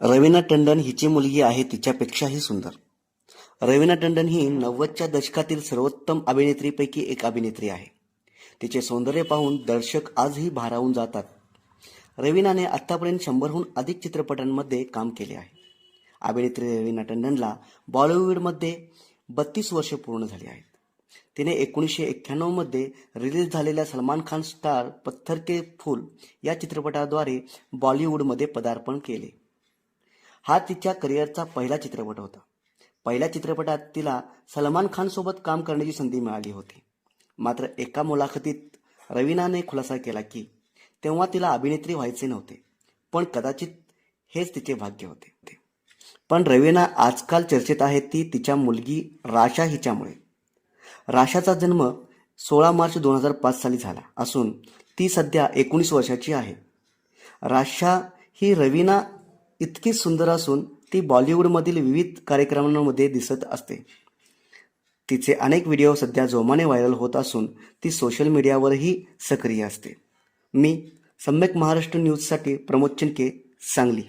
रवीना टंडन हिची मुलगी आहे तिच्यापेक्षाही सुंदर. रवीना टंडन ही नव्वदच्या दशकातील सर्वोत्तम अभिनेत्रीपैकी एक अभिनेत्री आहे. तिचे सौंदर्य पाहून दर्शक आजही भारावून जातात. रवीनाने आत्तापर्यंत शंभरहून अधिक चित्रपटांमध्ये काम केले आहे. अभिनेत्री रवीना टंडनला बॉलिवूडमध्ये बत्तीस वर्षे पूर्ण झाली आहेत. तिने एकोणीसशे एक्क्याण्णवमध्ये रिलीज झालेल्या सलमान खान स्टार पत्थर के फूल या चित्रपटाद्वारे बॉलिवूडमध्ये पदार्पण केले. हा तिच्या करिअरचा पहिला चित्रपट होता. पहिल्या चित्रपटात तिला सलमान खानसोबत काम करण्याची संधी मिळाली होती. मात्र एका मुलाखतीत रवीनाने खुलासा केला की तेव्हा तिला अभिनेत्री व्हायचे नव्हते पण कदाचित हेच तिचे भाग्य होते. पण रवीना आजकाल चर्चेत आहे ती तिच्या मुलगी राशा हिच्यामुळे. राशाचा जन्म सोळा मार्च दोन हजार पाच साली झाला असून ती सध्या एकोणीस वर्षाची आहे. राशा ही रवीना इतकी सुंदर असून ती बॉलिवूडमधील विविध कार्यक्रमांमध्ये दिसत असते. तिचे अनेक व्हिडिओ सध्या जोमाने व्हायरल होत असून ती सोशल मीडियावरही सक्रिय असते. मी सम्यक महाराष्ट्र न्यूजसाठी प्रमोद चिनके सांगली.